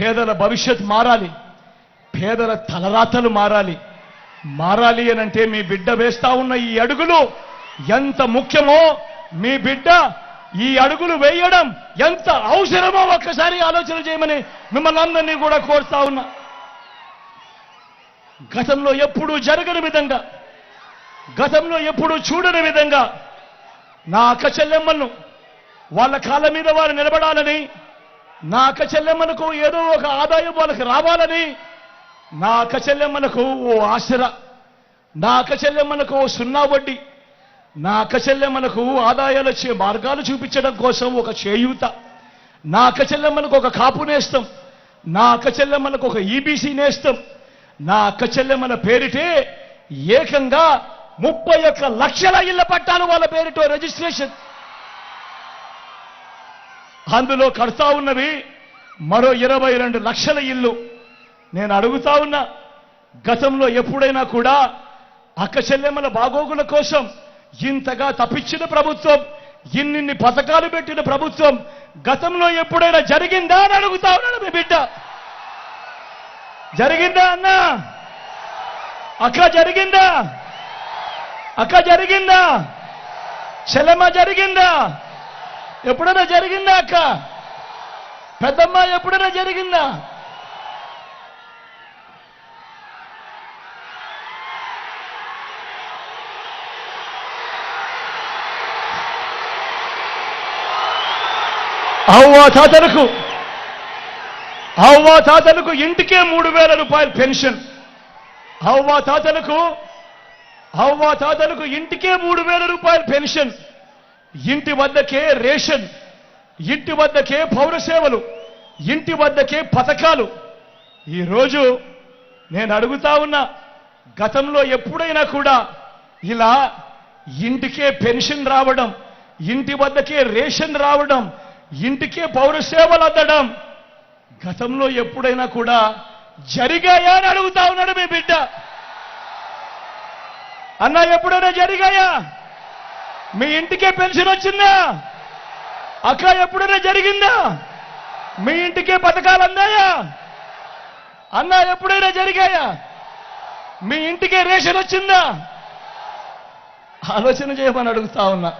పేదల భవిష్యత్ మారాలి. పేదల తలరాతలు మారాలి. మారాలి అని అంటే మీ బిడ్డ వేస్తా ఉన్న ఈ అడుగులు ఎంత ముఖ్యమో మీ బిడ్డ ఈ అడుగులు వేయడం ఎంత అవసరమో ఒక్కసారి ఆలోచన చేయమని మిమ్మల్ని అందరినీ కూడా కోరుతా ఉన్నా. గతంలో ఎప్పుడూ జరగని విధంగా గతంలో ఎప్పుడూ చూడని విధంగా నా అక్క చెల్లెమ్మలను వాళ్ళ కాళ్ళ మీద వారు నిలబడాలని నా అక్క ఏదో ఒక ఆదాయం వాళ్ళకి రావాలని నా అక్క ఓ ఆసర నా అక్క ఓ సున్నా వడ్డీ నా అక్క ఆదాయాలు వచ్చే మార్గాలు చూపించడం కోసం ఒక చేయూత నా అక్క ఒక కాపు నేస్తం నా అక్క ఒక ఈబీసీ నేస్తం నా అక్కచెల్లెమ్మల పేరిటే ఏకంగా ముప్పై ఒక్క లక్షల ఇళ్ళ పట్టాలు వాళ్ళ పేరిటో రిజిస్ట్రేషన్. అందులో కడతా ఉన్నవి మరో ఇరవై రెండు లక్షల ఇల్లు. నేను అడుగుతా ఉన్నా గతంలో ఎప్పుడైనా కూడా అక్కచెల్లెమ్మల బాగోగుల కోసం ఇంతగా తప్పించిన ప్రభుత్వం ఇన్నిన్ని పథకాలు పెట్టిన ప్రభుత్వం గతంలో ఎప్పుడైనా జరిగిందా అని అడుగుతా ఉన్నాడు మీ బిడ్డ. జరిగిందా అన్నా? అక్క జరిగిందా? అక్క జరిగిందా? చెలమ జరిగిందా? ఎప్పుడైనా జరిగిందా అక్క? పెద్దమ్మ ఎప్పుడైనా జరిగిందా? అవ్వ తాతలకు. అవ్వా తాతలకు ఇంటికే మూడు వేల రూపాయలు పెన్షన్. అవ్వా తాతలకు అవ్వా తాతలకు ఇంటికే మూడు వేల రూపాయలు పెన్షన్. ఇంటి వద్దకే రేషన్ ఇంటి వద్దకే పౌర సేవలు ఇంటి వద్దకే పథకాలు. ఈరోజు నేను అడుగుతా ఉన్నా గతంలో ఎప్పుడైనా కూడా ఇలా ఇంటికే పెన్షన్ రావడం ఇంటి వద్దకే రేషన్ రావడం ఇంటికే పౌరసేవలు అందడం గతంలో ఎప్పుడైనా కూడా జరిగాయా అని అడుగుతా ఉన్నాడు మీ బిడ్డ. అన్నా ఎప్పుడైనా జరిగాయా? మీ ఇంటికే పెన్షన్ వచ్చిందా? అక్క ఎప్పుడైనా జరిగిందా? మీ ఇంటికే పథకాలు అందాయా? అన్నా ఎప్పుడైనా జరిగాయా? మీ ఇంటికే రేషన్ వచ్చిందా? ఆలోచన చేయమని అడుగుతా ఉన్నా.